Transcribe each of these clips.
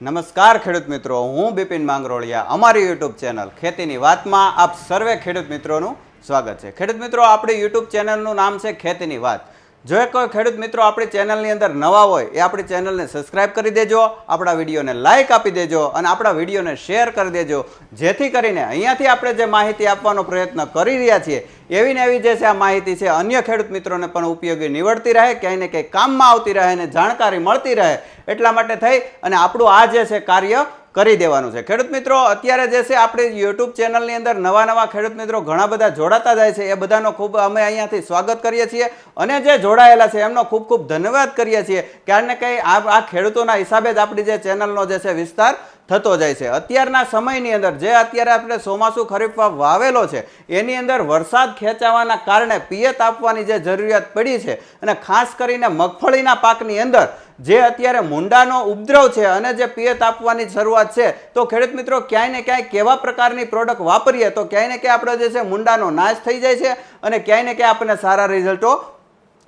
નમસ્કાર ખેડૂત મિત્રો, હું બિપિન માંગરોળિયા, અમારી યુટ્યુબ ચેનલ ખેતીની વાતમાં આપ સર્વે ખેડૂત મિત્રોનું સ્વાગત છે. ખેડૂત મિત્રો, આપણી યુટ્યુબ ચેનલનું નામ છે ખેતીની વાત. જો કોઈ ખેડૂત મિત્રો આપણી ચેનલની અંદર નવા હોય, એ આપણી ચેનલને સબસ્ક્રાઇબ કરી દેજો, આપણા વિડીયોને લાઇક આપી દેજો અને આપણા વિડીયોને શેર કરી દેજો. જેથી કરીને અહીંયાથી આપણે જે માહિતી આપવાનો પ્રયત્ન કરી રહ્યા છીએ એવી ને એવી જે છે આ માહિતી છે, અન્ય ખેડૂત મિત્રોને પણ ઉપયોગી નીવડતી રહે, ક્યાંય ને ક્યાંય કામમાં આવતી રહે અને જાણકારી મળતી રહે, એટલા માટે થઈ અને આપણું આ જે છે કાર્ય કરી દેવાનું છે. ખેડૂત મિત્રો, અત્યારે જે છે આપણી યુટ્યુબ ચેનલની અંદર નવા નવા ખેડૂત મિત્રો ઘણા બધા જોડાતા જાય છે, એ બધાનો ખૂબ અમે અહીંયાથી સ્વાગત કરીએ છીએ અને જે જોડાયેલા છે, એમનો ખૂબ ખૂબ ધન્યવાદ કરીએ છીએ. ક્યાંક ને કંઈ આ ખેડૂતોના હિસાબે જ આપણી જે ચેનલનો જે છે વિસ્તાર થતો જાય છે. અત્યારના સમયની અંદર જે અત્યારે આપણે ચોમાસું ખરીફવા વાવેલો છે, એની અંદર વરસાદ ખેંચાવાના કારણે પિયત આપવાની જે જરૂરિયાત પડી છે અને ખાસ કરીને મગફળીના પાકની અંદર જે અત્યારે મુંડાનો ઉપદ્રવ છે અને જે પિયત આપવાની શરૂઆત છે, તો ખેડૂત મિત્રો ક્યાંય ને ક્યાંય કેવા પ્રકારની પ્રોડક્ટ વાપરીએ તો ક્યાંય ને ક્યાંય આપણે જે છે મુંડાનો નાશ થઈ જાય છે અને ક્યાંય ને ક્યાંય આપણને સારા રિઝલ્ટો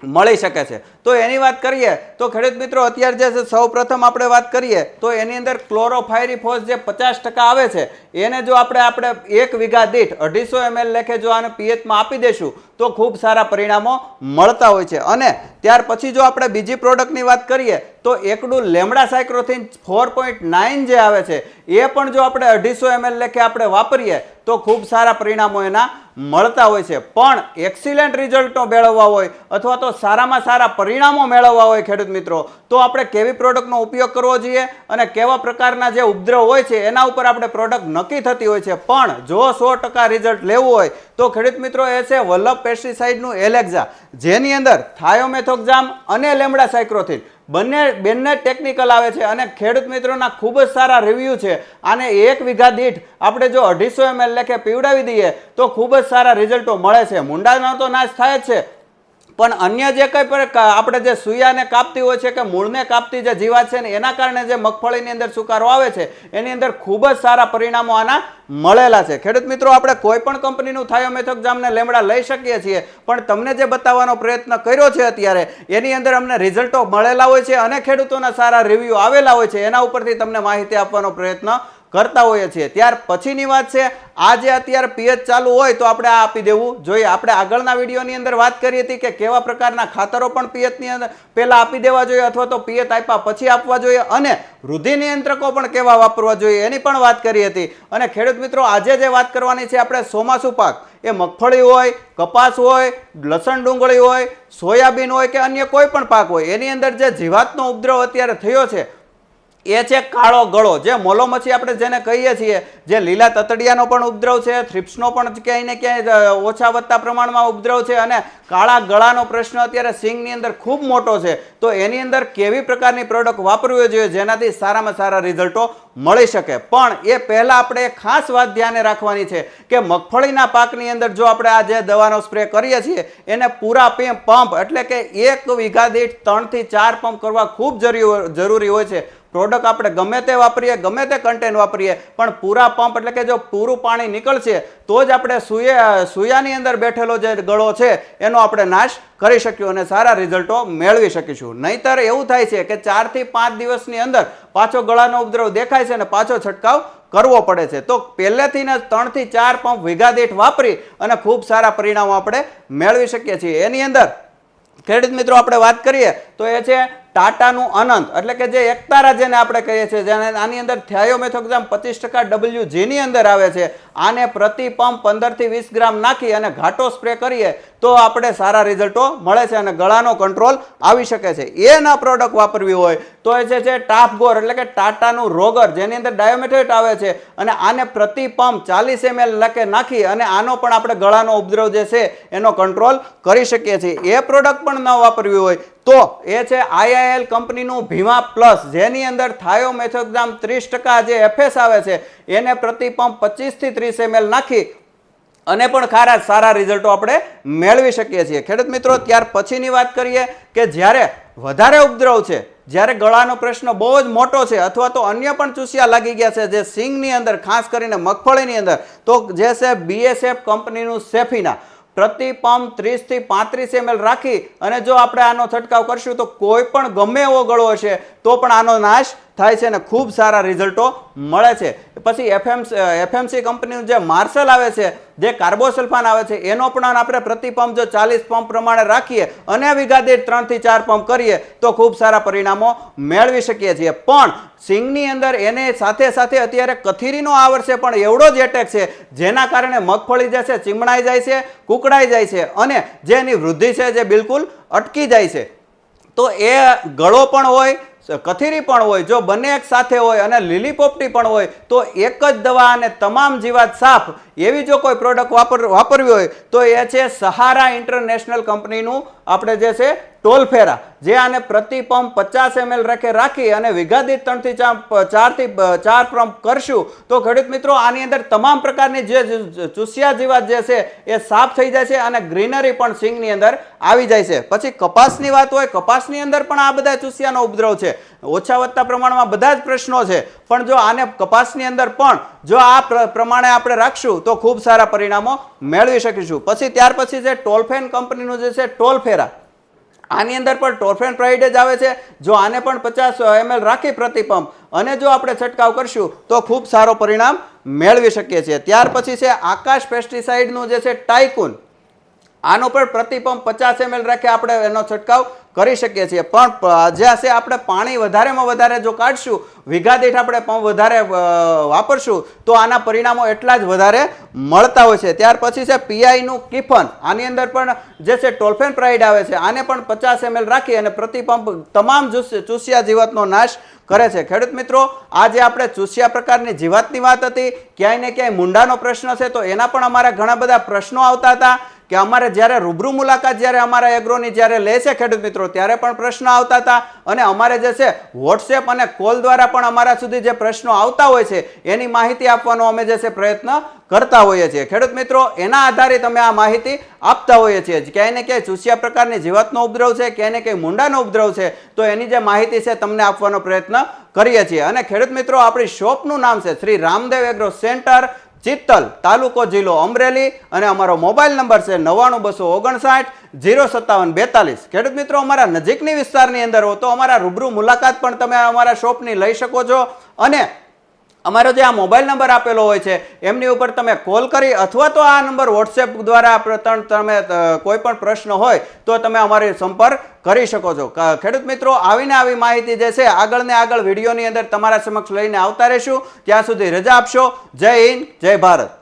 મળી શકે છે. તો એની વાત કરીએ, તો ખેડૂત મિત્રો, અત્યારે જે છે સૌ પ્રથમ આપણે વાત કરીએ, તો એની અંદર ક્લોરોફાયરીફોસ જે પચાસ ટકા આવે છે, એને જો આપણે આપણે એક વીઘા દીઠ અઢીસો એમએલ લેખે જો આને પીએચમાં આપી દેશું, તો ખૂબ સારા પરિણામો મળતા હોય છે. અને ત્યાર પછી જો આપણે બીજી પ્રોડક્ટની વાત કરીએ, તો એકડું lambda cyhalothrin four point nine જે આવે છે, એ પણ જો આપણે અઢીસો એમએલ લેખે આપણે વાપરીએ તો ખૂબ સારા પરિણામો એના મળતા હોય છે. પણ એક્સિલન્ટ રિઝલ્ટો મેળવવા હોય અથવા તો સારામાં સારા પરિણામો મેળવવા હોય ખેડૂત મિત્રો, તો આપણે કેવી પ્રોડક્ટનો ઉપયોગ કરવો જોઈએ અને કેવા પ્રકારના જે ઉપદ્રવ હોય છે એના ઉપર આપણે પ્રોડક્ટ નક્કી થતી હોય છે. પણ જો સો ટકા રિઝલ્ટ લેવું હોય, તો ખેડૂત મિત્રો એ છે વલ્લભ પેસ્ટિસાઇડનું એલેક્ઝા જેની અંદર થાયોમેથોક્ઝામ અને લેમડા સાયક્રોથિન બંને બંને ટેકનિકલ આવે છે અને ખેડૂત મિત્રોના ખૂબ જ સારા રિવ્યૂ છે. આને એક વીઘા દીઠ આપણે જો અઢીસો એમએલ લેખે પીવડાવી દઈએ તો ખૂબ જ સારા રિઝલ્ટો મળે છે. મુંડાનો તો નાશ થાય જ છે. પણ અન્ય જે કંઈ પણ આપણે જે સુયાને કાપતી હોય છે કે મૂળને કાપતી જે જીવાત છે ને, એના કારણે જે મગફળીની અંદર સુકારો આવે છે, એની અંદર ખૂબ જ સારા પરિણામો આના મળેલા છે. ખેડૂત મિત્રો, આપણે કોઈ પણ કંપનીનું થાયોમેથોક્ઝામને લેમડા લઈ શકીએ છીએ, પણ તમને જે બતાવવાનો પ્રયત્ન કર્યો છે અત્યારે, એની અંદર અમને રિઝલ્ટો મળેલા હોય છે અને ખેડૂતોના સારા રિવ્યૂ આવેલા હોય છે, એના ઉપરથી તમને માહિતી આપવાનો પ્રયત્ન કરતા હોઈએ છીએ. ત્યાર પછીની વાત છે આ જે અત્યારે પીએચ ચાલુ હોય તો આપણે આ આપી દેવું. જોઈએ, આપણે આગળના વિડીયોની અંદર વાત કરી હતી કે કેવા પ્રકારના ખાતરો પણ પિયતની અંદર પહેલા આપી દેવા જોઈએ અથવા તો પિયત આપ્યા પછી આપવા જોઈએ અને વૃદ્ધિ નિયંત્રકો પણ કેવા વાપરવા જોઈએ એની પણ વાત કરી હતી. અને ખેડૂત મિત્રો, આજે જે વાત કરવાની છે, આપણે ચોમાસુ પાક. એ મગફળી હોય, કપાસ હોય, લસણ ડુંગળી હોય, સોયાબીન હોય કે અન્ય કોઈ પણ પાક હોય, એની અંદર જે જીવાતનો ઉપદ્રવ અત્યારે થયો છે એ છે કાળો ગળો. જે મોલોમછી આપણે જેને કહીએ છીએ, જે લીલા તતડિયાનો પણ ઉપદ્રવ છે, થ્રિપ્સનો પણ ક્યાંય ને ક્યાંય ઓછા વધતા પ્રમાણમાં ઉપદ્રવ છે અને કાળા ગળાનો પ્રશ્ન અત્યારે સિંગની અંદર ખૂબ મોટો છે. તો એની અંદર કેવી પ્રકારની પ્રોડક્ટ વાપરવી જોઈએ જેનાથી સારામાં સારા રિઝલ્ટો મળી શકે? પણ એ પહેલાં આપણે ખાસ વાત ધ્યાને રાખવાની છે કે મગફળીના પાકની અંદર જો આપણે આ જે દવાનો સ્પ્રે કરીએ છીએ, એને પૂરા પંપ એટલે કે એક વીઘા દીઠ ત્રણથી ચાર પંપ કરવા ખૂબ જરૂરી હોય છે. પ્રોડક્ટ આપણે ગમે તે વાપરીએ, ગમે તે કન્ટેન્ટ વાપરીએ, પણ પૂરા પંપ એટલે કે જો પૂરું પાણી નીકળશે, તો જ આપણે સુયા, સુયાની અંદર બેઠેલો જે ગળો છે, એનો આપણે નાશ કરી શકીશું અને સારા રિઝલ્ટો મેળવી શકીશું. નહીતર એવું થાય છે કે ચારથી પાંચ દિવસની અંદર પાછો ગળાનો ઉપદ્રવ દેખાય છે અને પાછો છંટકાવ કરવો પડે છે. તો પહેલેથી ને ત્રણથી ચાર પંપ વીઘા દીઠ વાપરી અને ખૂબ સારા પરિણામો આપણે મેળવી શકીએ છીએ. એની અંદર ખેડૂત મિત્રો, આપણે વાત કરીએ તો એ છે ટાટાનું અનંત, એટલે કે જે એકતારા જેને આપણે કહીએ છીએ, જેને આની અંદર થયાયોમેથોક્ઝામ પચીસ ટકા ડબલ્યુ જેની અંદર આવે છે આને પ્રતિ પંપ પંદરથી વીસ ગ્રામ નાખી અને ઘાટો સ્પ્રે કરીએ તો આપણે સારા રિઝલ્ટો મળે છે અને ગળાનો કંટ્રોલ આવી શકે છે. એના પ્રોડક્ટ વાપરવી હોય તો એ છે ટાફ ગોર એટલે કે ટાટાનું રોગર જેની અંદર ડાયોમેટ્રેટ આવે છે અને આને પ્રતિ પંપ ચાલીસ એમએલ લકે નાખી અને આનો પણ આપણે ગળાનો ઉપદ્રવ જે છે એનો કંટ્રોલ કરી શકીએ છીએ. એ પ્રોડક્ટ પણ ન વાપરવી હોય તો એ છે આઈઆઈએલ કંપનીનું ભીમા પ્લસ જેની અંદર થાયોમેથોગ્રામ ત્રીસ ટકા જે એફએસ આવે છે એને પ્રતિ પંપ પચીસથી ત્રીસ એમએલ નાખી અને પણ ખારા સારા રિઝલ્ટો આપણે મેળવી શકીએ છીએ. ખેડૂત મિત્રો, ત્યાર પછીની વાત કરીએ કે જ્યારે વધારે ઉપદ્રવ છે, જ્યારે ગળાનો પ્રશ્ન બહુ જ મોટો છે અથવા તો અન્ય પણ ચૂસિયા લાગી ગયા છે જે સિંગની અંદર, ખાસ કરીને મગફળીની અંદર, તો જે છે બીએસએફ કંપનીનું સેફીના પ્રતિ પંપ ત્રીસથી પાંત્રીસ એમએલ રાખી અને જો આપણે આનો છંટકાવ કરશું તો કોઈ પણ ગમે એવો ગળો હશે તો પણ આનો નાશ થાય છે અને ખૂબ સારા રિઝલ્ટો મળે છે. પછી એફએમ એફએમસી કંપનીનું જે માર્શલ આવે છે, જે કાર્બોસલ્ફાન આવે છે, એનો પણ આપણે પ્રતિ પંપ જો ચાલીસ પંપ પ્રમાણે રાખીએ અને વીઘા ત્રણથી ચાર પંપ કરીએ, તો ખૂબ સારા પરિણામો મેળવી શકીએ છીએ. પણ સિંગની અંદર એને સાથે સાથે અત્યારે કથીરીનો આ વર્ષે પણ એવડો જ એટેક છે, જેના કારણે મગફળી જે છે ચીમણાઈ જાય છે કુકડાઈ જાય છે અને જે એની વૃદ્ધિ છે જે બિલકુલ અટકી જાય છે. તો એ ગળો પણ હોય કથીરી પણ હોય, જો બંને એક સાથે હોય અને લીલી પોપટી પણ હોય, તો એક જ દવા અને તમામ જીવાત સાફ, એવી જો કોઈ પ્રોડક્ટ વાપર, વાપરવી હોય, તો એ છે સહારા ઇન્ટરનેશનલ કંપનીનું આપણે જે છે ટોલફેરા જે આને પ્રતિ પંપ પચાસ એમએલ રાખે રાખી અને વિઘા ત્રણથી ચાર, ચારથી, ચાર પંપ કરશું, તો ખેડૂત મિત્રો, આની અંદર તમામ પ્રકારની જે જ- ચૂસિયા જીવાત જે છે, એ સાફ થઈ જાય છે અને ગ્રીનરી પણ સિંગની અંદર આવી જાય છે. પછી કપાસની વાત હોય, કપાસની અંદર પણ આ બધા ચૂસિયાનો ઉપદ્રવ છે. ઓછા વધતા પ્રમાણમાં બધા જ પ્રશ્નો છે. પણ જો આને કપાસની અંદર પણ, જો આ પ્રમાણે આપણે રાખશું, તો ખૂબ સારા પરિણામો મેળવી શકીશું. પછી ત્યાર પછી છે ટોલફેન કંપનીનું જે છે ટોલફેરા આની અંદર પણ ટોર્ફેન પ્રાઇડ જ આવે છે. જો આને પણ પચાસ એમએલ રાખી પ્રતિ પંપ અને જો આપણે છંટકાવ કરશું, તો ખૂબ સારો પરિણામ મેળવી શકીએ છીએ. ત્યાર પછી છે આકાશ પેસ્ટિસાઇડનું જે છે ટાઇકુન આનો પણ પ્રતિપંપ પચાસ એમએલ રાખી આપણે એનો છંટકાવ કરી શકીએ છીએ. પણ જ્યાં હશે આપણે પાણી વધારેમાં વધારે જો કાઢશું, વીઘા દીઠ આપણે પંપ વધારે વાપરશું, તો આના પરિણામો એટલા જ વધારે મળતા હોય છે. ત્યાર પછી છે પીઆઈનું કિફન. આની અંદર પણ જે છે ટોલ્ફેન પ્રાઇડ આવે છે, આને પણ પચાસ એમએલ રાખી અને પ્રતિપંપ તમામ ચૂસ- ચૂસિયા જીવાતનો નાશ કરે છે. ખેડૂત મિત્રો, આજે આપણે ચૂસિયા પ્રકારની જીવાતની વાત હતી. ક્યાંય ને ક્યાંય મુંડાનો પ્રશ્ન છે, તો એના પણ અમારા ઘણા બધા પ્રશ્નો આવતા હતા. કે અમારે જ્યારે રૂબરૂ મુલાકાત જ્યારે અમારા એગ્રોની જ્યારે લે છે ખેડૂત મિત્રો, ત્યારે પણ પ્રશ્ન આવતા હતા અને અમારે જે છે વોટ્સએપ અને કોલ દ્વારા પણ અમારા સુધી જે પ્રશ્નો આવતા હોય છે, એની માહિતી આપવાનો અમે જે છે પ્રયત્ન કરતા હોઈએ છીએ. ખેડૂત મિત્રો, એના આધારે તમે આ માહિતી આપતા હોઈએ છીએ. ક્યાંય ને ક્યાંય ચૂસિયા પ્રકારની જીવાતનો ઉપદ્રવ છે, ક્યાંય ને ક્યાંય મુંડાનો ઉપદ્રવ છે, તો એની જે માહિતી છે તમને આપવાનો પ્રયત્ન કરીએ છીએ. અને ખેડૂત મિત્રો, આપણી શોપનું નામ છે શ્રી રામદેવ એગ્રો સેન્ટર. ચિત્તલ તાલુકો જિલ્લો અમરેલી અને અમારો મોબાઈલ નંબર છે નવ્વાણું બસો ઓગણસાઠ જીરો સત્તાવન બેતાલીસ. ખેડૂત મિત્રો, અમારા નજીકની વિસ્તારની અંદર હો તો અમારા રૂબરૂ મુલાકાત પણ તમે અમારા શોપની લઈ શકો છો. અને અમારો જે આ મોબાઈલ નંબર આપેલો હોય છે, એમની ઉપર તમે કોલ કરી અથવા તો આ નંબર વોટ્સએપ દ્વારા તમે કોઈ પણ પ્રશ્ન હોય, તો તમે અમારી સંપર્ક કરી શકો છો. ખેડૂત મિત્રો, આવીને આવી માહિતી જે છે આગળ ને આગળ વિડીયોની અંદર તમારા સમક્ષ લઈને આવતા રહીશું. ત્યાં સુધી રજા આપશો. જય હિન્દ, જય ભારત.